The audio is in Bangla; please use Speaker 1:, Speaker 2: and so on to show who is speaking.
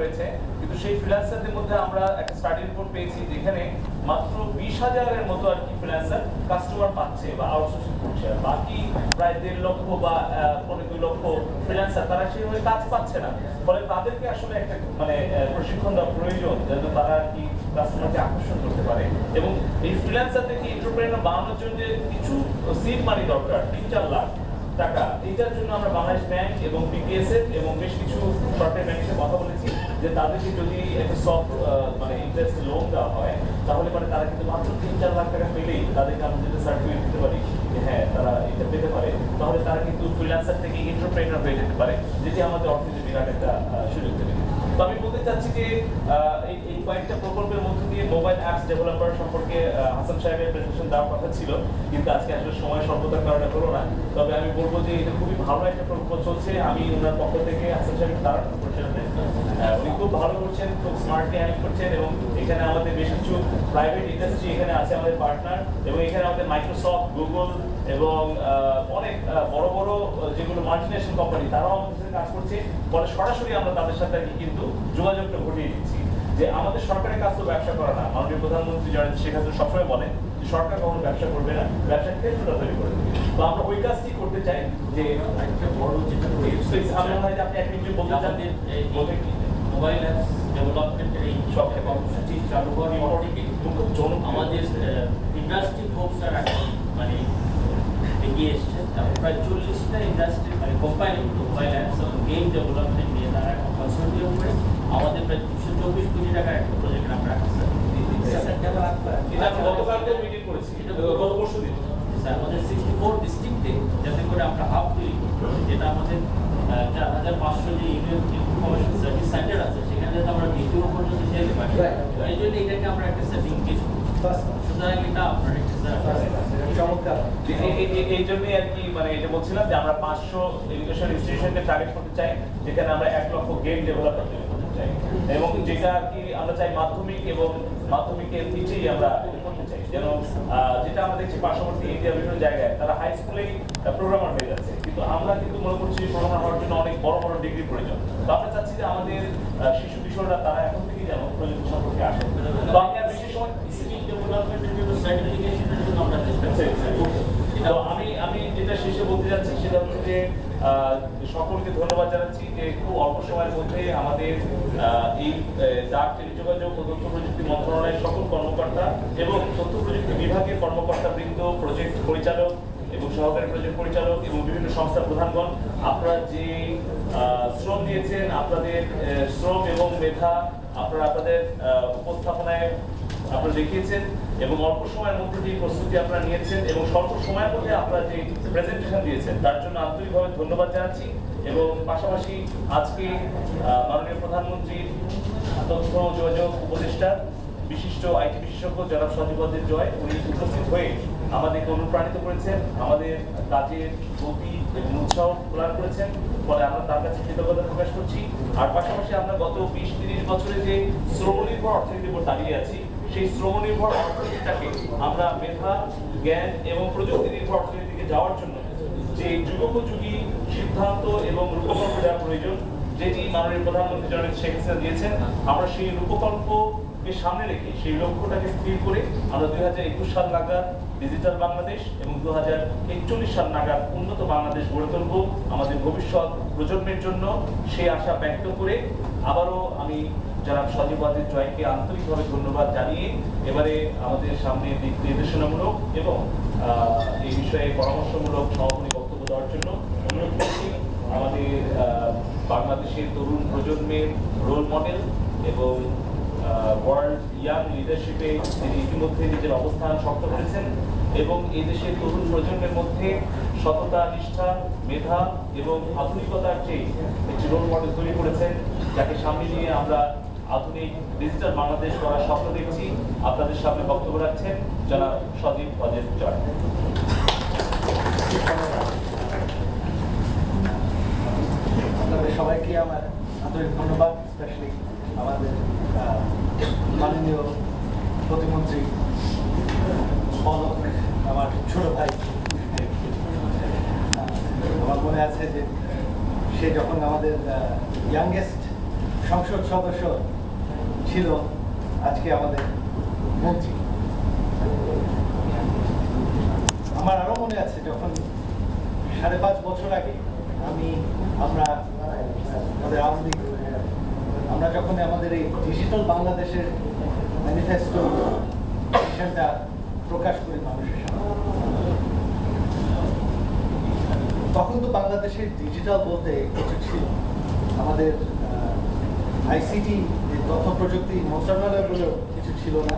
Speaker 1: হয়েছে কিন্তু সেই ফ্রিল্যান্সারদের মধ্যে আমরা একটা স্টাডি রিপোর্ট পেয়েছি যেখানে মাত্র বিশ হাজারের মতো আর কি ফ্রিল্যান্সার কাস্টমার পাচ্ছে বা আউটসোর্সিং করছে। আর বাকি প্রায় দেড় লক্ষ বা আহ, পৌনে দুই লক্ষ ফ্রিল্যান্সার তারা সেইভাবে কাজ পাচ্ছে না। ফলে তাদেরকে আসলে একটা মানে প্রশিক্ষণ দেওয়া প্রয়োজন যাতে তারা আর কি কাস্টমারকে আকর্ষণ করতে পারে। এবং এই ফ্রিল্যান্সারদেরকে এন্টারপ্রেনার বানানোর জন্য কিছু সিট মানি দরকার তিন চার লাখ টাকা। এইটার জন্য আমরা বাংলাদেশ ব্যাংক এবং বিপিএসএফ এবং বেশ কিছু সরকারি ব্যাংকের কথা বলেছি যে তাদেরকে যদি একটা সফট মানে ইন্টারেস্ট লোন দেওয়া হয়, তাহলে মানে তারা কিন্তু মাত্র তিন চার লাখ টাকা পেলেই তাদেরকে আমরা যদি সার্টিফিকেট দিতে পারি যে হ্যাঁ তারা এটা পেতে পারে। তাহলে তারা কিন্তু ফ্রিল্যান্সার থেকে এন্টারপ্রেনার হয়ে যেতে পারে, যেটি আমাদের অর্থনীতি বিরাট একটা সুযোগ দেবে। তো আমি বলতে চাচ্ছি যে এই কয়েকটা প্রকল্পের মধ্যে দিয়ে মোবাইল অ্যাপস ডেভেলপার সম্পর্কে হাসান সাহেবের প্রেজেন্টেশন দেওয়ার কথা ছিল। কিন্তু আজকে আসলে সময় স্বল্পতার কারণে হলো না। তবে আমি বলব যে, এটা খুবই ভালো একটা প্রকল্প চলছে। আমি ওনার পক্ষ থেকে, হাসান সাহেবের তারা উনি খুব ভালো করছেন, খুব স্মার্টলি হ্যান্ডেল করছেন এবং এখানে আমাদের বেশ কিছু প্রাইভেট ইন্ডাস্ট্রি এখানে আছে, আমাদের পার্টনার এবং এখানে আমাদের মাইক্রোসফট গুগল এবং অনেক বড় বড় যেগুলো মাল্টিনেশনাল কোম্পানি তারাও আমাদের কাজ করছে। ফলে সরাসরি আমরা তাদের সাথে কিন্তু যোগাযোগটা ঘটিয়ে দিচ্ছি। যে আমাদের সরকারের কাজ তো ব্যবসা করা না। মাননীয় প্রধানমন্ত্রী জয়েন্ট শেখ হাসিনা সবসময় বলেন যে সরকার কখনো ব্যবসা করবে না ব্যবসার ক্ষেত্রটা তৈরি করে তো আমরা ওই কাজটি করতে চাই যে
Speaker 2: একটা বড় যেটা
Speaker 1: আমার মনে হয় যে আপনি এক মিনিট বলতে চান।
Speaker 2: মোবাইল অ্যাপস ডেভেলপমেন্টের এই
Speaker 1: সব
Speaker 2: কর্মসূচি চালু হওয়ার পর থেকে আমাদের ইন্ডাস্ট্রি মানে এগিয়ে এসছে। তারপর প্রায় চল্লিশটা ইন্ডাস্ট্রি মানে কোম্পানি মোবাইল অ্যাপস এবং গেম ডেভেলপমেন্ট নিয়ে তারা এখন কনসোর্টিয়াম করে আমাদের প্রায় দুশো চব্বিশ কোটি টাকার একটা প্রজেক্ট আমরা রাখছি।
Speaker 1: এটা আমি গতকালকে মিটিং করেছি। এটা গত পরশু দিন
Speaker 2: স্যার আমাদের সিক্সটি ফোর ডিস্ট্রিক্টে যাতে করে আমরা হাব তৈরি যেটা আমাদের চার হাজার পাঁচশো যে ইনফরমেশন সার্ভিস সেন্টার আছে সেখানে যাতে আমরা দ্বিতীয় পর্যন্ত যেতে পারি এই জন্য এটাকে আমরা একটা সেটিং কিছু সুতরাং এটা আপনার একটা
Speaker 1: এই- এই- এই- এই জন্যই আর কি মানে এটা বলছিলাম যে আমরা পাঁচশো এডুকেশন ইনস্টিটিউশনকে টার্গেট করতে চাই যেখানে আমরা এক লক্ষ গেম ডেভেলপার তৈরি করতে চাই। এবং যেটা আর কি আমরা চাই মাধ্যমিক এবং মাধ্যমিকের নিচেই আমরা করতে চাই। যেন যেটা আমরা দেখছি পার্শ্ববর্তী ইন্ডিয়া বিভিন্ন জায়গায় তারা হাই স্কুলেই প্রোগ্রামার হয়ে যাচ্ছে। কিন্তু আমরা কিন্তু মনে করছি প্রোগ্রামার হওয়ার জন্য অনেক বড় বড় ডিগ্রি প্রয়োজন। তো আমরা চাচ্ছি যে আমাদের শিশু কিশোররা তারা এখন থেকেই যেন প্রযুক্তি সম্পর্কে আসে। তো আমি আর বেশি সময়
Speaker 2: স্কিল ডেভেলপমেন্টের জন্য সার্টিফিকেশনের জন্য আমরা চেষ্টা
Speaker 1: আচ্ছা,
Speaker 2: করছি
Speaker 1: তো আমি আমি যেটা শেষে বলতে যাচ্ছি সেটা হচ্ছে যে আহ, সকলকে ধন্যবাদ জানাচ্ছি যে খুব অল্প সময়ের মধ্যে আমাদের এই ডাক টেলিযোগাযোগ ও তথ্য প্রযুক্তি মন্ত্রণালয়ের সকল কর্মকর্তা এবং তথ্য প্রযুক্তি বিভাগের কর্মকর্তা বৃন্দ প্রজেক্ট পরিচালক এবং সহকারী প্রজেক্ট পরিচালক এবং বিভিন্ন সংস্থার প্রধানগণ, আপনারা যে শ্রম দিয়েছেন, আপনাদের শ্রম এবং মেধা আপনারা আপনাদের উপস্থাপনায় আপনারা দেখিয়েছেন। এবং অল্প সময়ের মধ্যে যে প্রস্তুতি আপনারা নিয়েছেন এবং স্বল্প সময়ের মধ্যে আপনারা যে প্রেজেন্টেশন দিয়েছেন, তার জন্য আন্তরিকভাবে ধন্যবাদ জানাচ্ছি এবং পাশাপাশি আজকে মাননীয় প্রধানমন্ত্রীর তথ্য যোগাযোগ উপদেষ্টা বিশিষ্ট আইটি বিশেষজ্ঞ জনাব সঞ্জীবদের জয়, উনি উপস্থিত হয়ে আমাদেরকে অনুপ্রাণিত করেছেন, আমাদের কাজের গতি এবং উৎসাহ প্রদান করেছেন, ফলে আমরা তার কাছে কৃতজ্ঞতা প্রকাশ করছি। আর পাশাপাশি আমরা গত বিশ তিরিশ বছরে যে শ্রমনির্ভর অর্থনীতির উপর দাঁড়িয়ে আছি সেই শ্রমনির্ভর অর্থনীতিটাকে আমরা মেধা, জ্ঞান এবং প্রযুক্তি নির্ভর অর্থনীতিকে যাওয়ার জন্য যে যুগোপযোগী সিদ্ধান্ত এবং রূপকল্প দেওয়া প্রয়োজন, যেটি মাননীয় প্রধানমন্ত্রী জননেত্রী শেখ হাসিনা দিয়েছেন, আমরা সেই রূপকল্পকে সামনে রেখে, সেই লক্ষ্যটাকে স্থির করে আমরা দুই হাজার একুশ সাল নাগাদ ডিজিটাল বাংলাদেশ এবং দু হাজার একচল্লিশ সাল নাগাদ উন্নত বাংলাদেশ গড়ে তুলব আমাদের ভবিষ্যৎ প্রজন্মের জন্য। সেই আশা ব্যক্ত করে আবারও আমি যারা সজীবাদের জয়কে আন্তরিকভাবে ধন্যবাদ জানিয়ে এবারে আমাদের সামনে দিক নির্দেশনামূলক এবং এই বিষয়ে পরামর্শমূলক সমাপনী বক্তব্য দেওয়ার জন্য অনুরোধ করছি আমাদের বাংলাদেশের তরুণ প্রজন্মের রোল মডেল এবং ওয়ার্ল্ড ইয়াং লিডারশিপে তিনি ইতিমধ্যে নিজের অবস্থান শক্ত করেছেন এবং এই দেশের তরুণ প্রজন্মের মধ্যে সততা, নিষ্ঠা, মেধা এবং আধুনিকতার চেয়ে একটি রোল মডেল তৈরি করেছেন। যাকে সামনে নিয়ে আমরা আধুনিক ডিজিটাল বাংলাদেশ গড়ার স্বপ্ন দেখছি। আপনাদের সামনে বক্তব্য রাখছেন যারা সজীব অজিত জয়
Speaker 3: সবাইকে আমার আন্তরিক ধন্যবাদ স্পেশালি আমাদের মাননীয় প্রতিমন্ত্রী আমার ছোট ভাই। আমার মনে আছে যে সে যখন আমাদের ইয়াংগেস্ট সংসদ সদস্য ছিল আজকে আমাদের মন্ত্রী আমার আরও মনে আছে, যখন সাড়ে পাঁচ বছর আগে আমি, আমরা, আমাদের আওয়ামী আমরা যখন আমাদের এই ডিজিটাল বাংলাদেশের ম্যানিফেস্টো সেটা প্রকাশ করি মানুষের সামনে, তখন তো বাংলাদেশের ডিজিটাল বলতে কিছু ছিল। আমাদের আইসিটি তথ্য প্রযুক্তি মন্ত্রণালয় বলেও কিছু ছিল না।